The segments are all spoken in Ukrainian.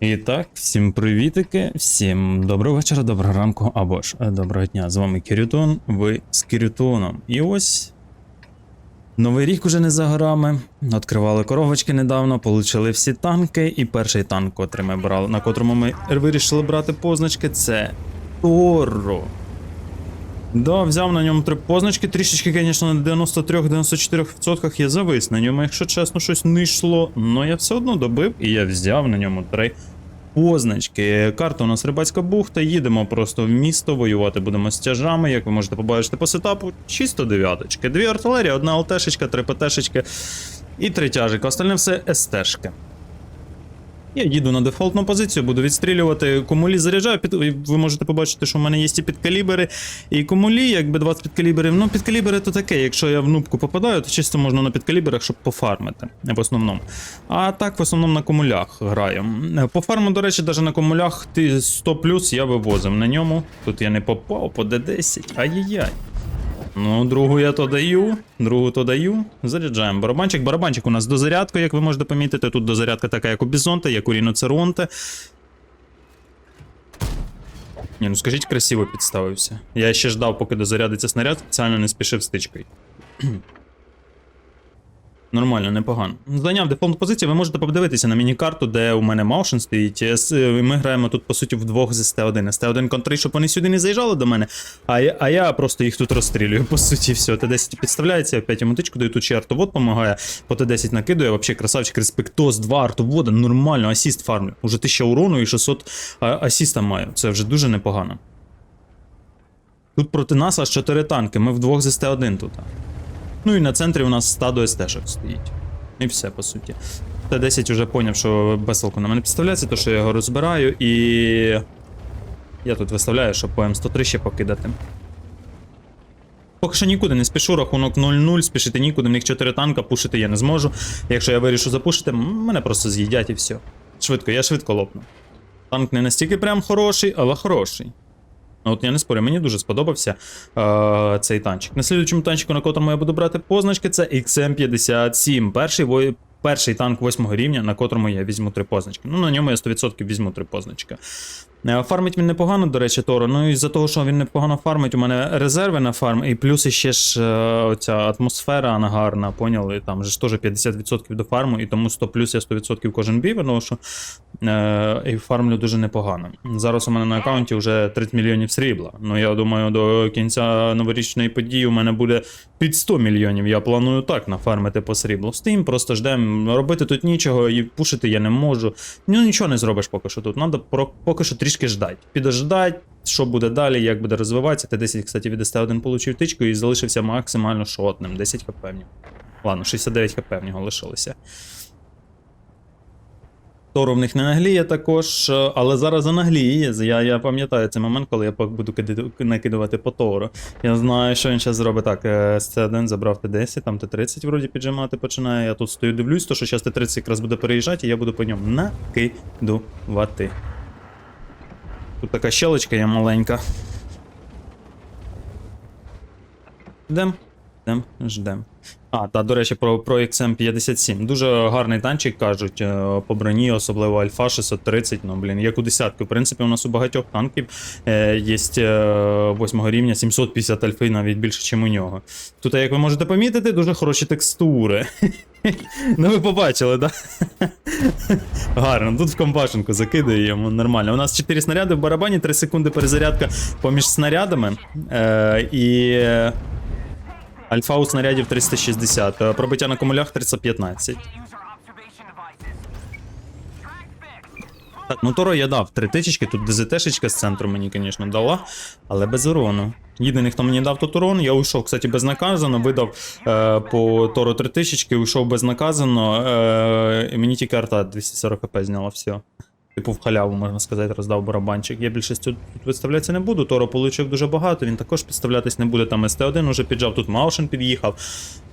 І так, всім привітики, всім доброго вечора, доброго ранку або ж е, доброго дня. З вами Кірютон, ви з Кірютоном. І ось новий рік уже не за горами. Відкривали коробочки недавно, получили всі танки. І перший танк, котрий ми брали, на котрому ми вирішили брати позначки, це Торо. Да, взяв на ньому три позначки, трішечки, звісно, на 93-94% я завис на ньому, якщо чесно, щось не йшло. але я все одно добив і я взяв на ньому три позначки. Карта у нас рибацька бухта, їдемо просто в місто, воювати будемо з тяжами, як ви можете побачити по сетапу, чисто дев'яточки. Дві артилерії, одна ЛТшечка, три ПТшечки і три тяжика. Остальне все СТшки. Я їду на дефолтну позицію, буду відстрілювати. Комулі заряджаю. Під... Ви можете побачити, що в мене є і підкалібери, і комулі, якби 20 підкаліберів. Ну, підкалібери то таке. Якщо я в нубку попадаю, то чисто можна на підкаліберах, щоб пофармити. В основному. А так, в основному на комулях граю. По фарму, до речі, навіть на комулях ти 100 плюс я вивозив на ньому. Тут я не попав по Д10. Ай-яй-яй. Ну, другу я то даю, другу то даю. Заряджаємо барабанчик. Барабанчик у нас дозарядка, як ви можете помітити. Тут дозарядка така, як у Бізонта, як у Ріноцеронта. Ні, ну скажіть, красиво підставився. Я ще ждав, поки дозарядиться снаряд, спеціально не спішив з тичкою. Нормально, непогано. Зайняв дефолтну позицію, ви можете подивитися на міні-карту, де у мене Маушен стоїть. Е, е, Ми граємо тут, по суті, вдвох з СТ1. СТ1 контрить, щоб вони сюди не заїжджали до мене, а я, а я просто їх тут розстрілюю. По суті, все. Т10 підставляється, опять йому тичку даю, тут ще артовод допомагає, по Т10 накидує, вообще красавчик, респектос, два артовода, нормально, асіст фармлю. Уже 1000 урону і 600 асіста маю. Це вже дуже непогано. Тут проти нас аж 4 танки, ми вдвох з СТ1 тут. Ну і на центрі у нас стадо СТ-шок стоїть. І все, по суті. Т-10 вже поняв, що безселку на мене підставляється, то що я його розбираю, і. Я тут виставляю, щоб по М103 ще покидати. Поки що нікуди не спішу, рахунок 0-0, спішити нікуди, в них 4 танка, пушити я не зможу. Якщо я вирішу запушити, мене просто з'їдять і все. Швидко, я швидко лопну. Танк не настільки прям хороший, але хороший. Ну, От я не спорю, мені дуже сподобався е, цей танчик. На слідуючому танчику, на котрому я буду брати позначки, це XM57. Перший, перший танк 8 рівня, на котрому я візьму три позначки. Ну, на ньому я 100% візьму три позначки. Е, Фармить він непогано, до речі, Торо. Ну і за того, що він непогано фармить, у мене резерви на фарм, і плюс ще ж е, оця атмосфера анагарна, поняли? Там же ж теж 50% до фарму, і тому 100 плюс я 100% кожен бій виношу. Е, і фармлю дуже непогано. Зараз у мене на аккаунті вже 30 мільйонів срібла. Ну я думаю, до кінця новорічної події у мене буде під 100 мільйонів. Я планую так нафармити по сріблу. Стоїм, просто ждемо. Робити тут нічого і пушити я не можу. Ну нічого не зробиш поки що тут. Треба поки що трішки ждать. Підождать, що буде далі, як буде розвиватися. Т10, кстати, від СТ1 получив тичку і залишився максимально шотним. 10 хп в нього. Ладно, 69 хп в нього лишилося. Тору в них не нагліє також, але зараз занагліє. Я, я пам'ятаю цей момент, коли я буду накидувати по Тору. Я знаю, що він зараз зробить. Так, е, з Т1 забрав Т10, там Т30 вроді піджимати починає. Я тут стою дивлюсь, то що зараз Т30 якраз буде переїжджати, і я буду по ньому накидувати. Тут така щелочка є маленька. Ждем, ждем, ждем. А, та, до речі, про, про XM57. Дуже гарний танчик, кажуть, е, по броні, особливо Альфа 630, ну, блін, як у десятки. В принципі, у нас у багатьох танків е, є е, 8 рівня 750 альфи, навіть більше, ніж у нього. Тут, як ви можете помітити, дуже хороші текстури. Ну, ви побачили, так? Гарно, тут в компашенку закидаємо нормально. У нас 4 снаряди в барабані, 3 секунди перезарядка поміж снарядами. Е, і. Альфа у снарядів 360, е, пробиття на комулях 315. Так, ну Торо я дав три тичечки, тут ДЗТшечка з центру мені, звісно, дала, але без урону. Єдиний, хто мені дав тут урон, я уйшов, кстати, безнаказано, видав е, по Торо три тичечки, уйшов безнаказано, е, і мені тільки арта 240 хп зняла, все. Типу в халяву, можна сказати, роздав барабанчик. Я більше тут виставлятися не буду. Торо получив дуже багато, він також підставлятись не буде. Там СТ1 уже піджав, тут Маушен під'їхав.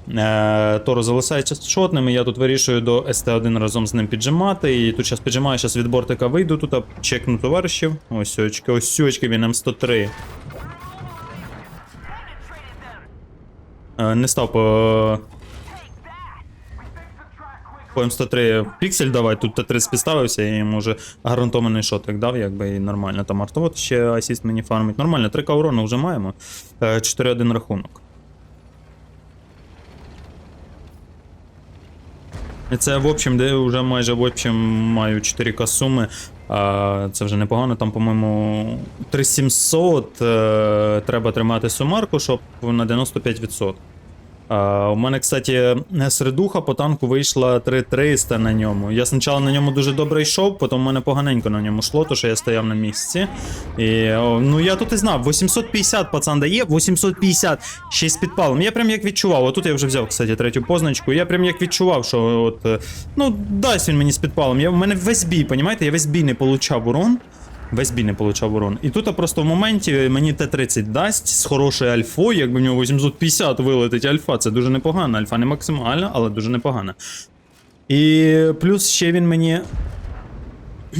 Е, Торо залишається шотними, я тут вирішую до СТ1 разом з ним піджимати. І тут зараз піджимаю, зараз від бортика вийду, тут чекну товаришів. Ось очки, ось очки, він М103. Е, не став по. По М103 піксель давай, тут Т-30 підставився і йому вже гарантований шотик дав, якби і нормально. Там артовод ще асіст мені фармить. Нормально, 3К урону вже маємо. Е, 4-1 рахунок. І це в общем, де вже майже в общем маю 4К суми. А, це вже непогано. Там, по-моєму, 3700 е, треба тримати сумарку, щоб на 95%. У мене, кстати, середуха по танку вийшла 3300 на ньому. Я спочатку на ньому дуже добре йшов, потім у мене поганенько на ньому йшло, то що я стояв на місці. І, ну я тут і знав, 850 пацан дає, 850, ще з підпалом. Я прям як відчував, отут я вже взяв, кстати, третю позначку. Я прям як відчував, що от, е, ну, дасть він мені з підпалом. Я, у мене весь бій, понімаєте, я весь бій не получав урон. Весь бій не получав урон. І тут просто в моменті мені Т-30 дасть з хорошою альфою, якби в нього 850 вилетить альфа, це дуже непогано. Альфа не максимальна, але дуже непогана. І плюс ще він мені.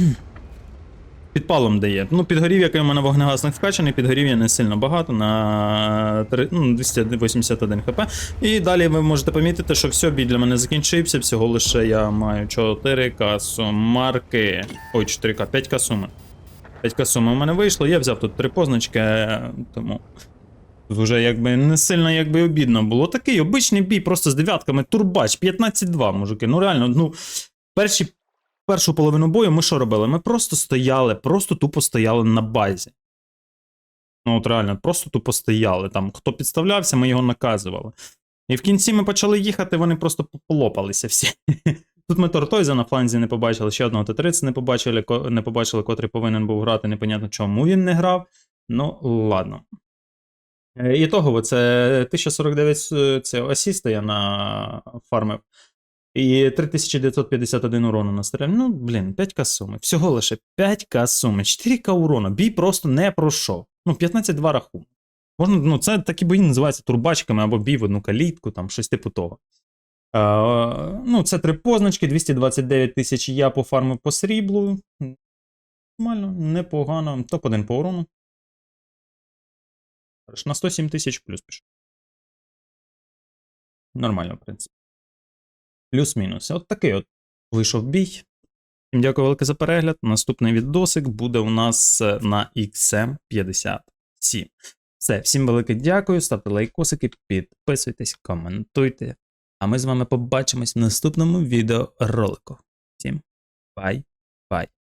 Підпалом дає. Ну, підгорів, який у мене вогнегасник вкачаний, підгорів не сильно багато на три- ну, 281 хп. І далі ви можете помітити, що все, бій для мене закінчився. Всього лише я маю 4К сумарки. Ой, 4К, 5К суми. 5К суми у мене вийшло, я взяв тут три позначки, е, тому. Тут вже якби не сильно якби обідно було. Такий обичний бій, просто з дев'ятками, турбач, 15-2, мужики. Ну реально, ну. Перші, першу половину бою ми що робили? Ми просто стояли, просто тупо стояли на базі. Ну, от реально, просто тупо стояли. Там, хто підставлявся, ми його наказували. І в кінці ми почали їхати, вони просто полопалися всі. Тут ми Тортойза на фланзі не побачили, ще одного Т-30 не побачили, не побачили, котрий повинен був грати, непонятно чому він не грав. Ну, ладно. Е, Ітогово, це 1049 це асіста я на фармив. І 3951 урону настріляв. Ну, блін, 5к суми. Всього лише 5к суми. 4к урону. Бій просто не пройшов. Ну, 15-2 рахунок. Можна, ну, це такі бої називаються турбачками або бій в одну калітку, там щось типу того. Е, ну, це три позначки, 229 тисяч я пофармив по сріблу. Нормально, непогано. Топ-1 по урону. На 107 тисяч плюс пішов. Нормально, в принципі. Плюс-мінус. От такий от вийшов бій. Всім дякую велике за перегляд. Наступний відосик буде у нас е, на XM57. Все, всім велике дякую. Ставте лайкосики, підписуйтесь, коментуйте. А ми з вами побачимось в наступному відеоролику. Всім бай!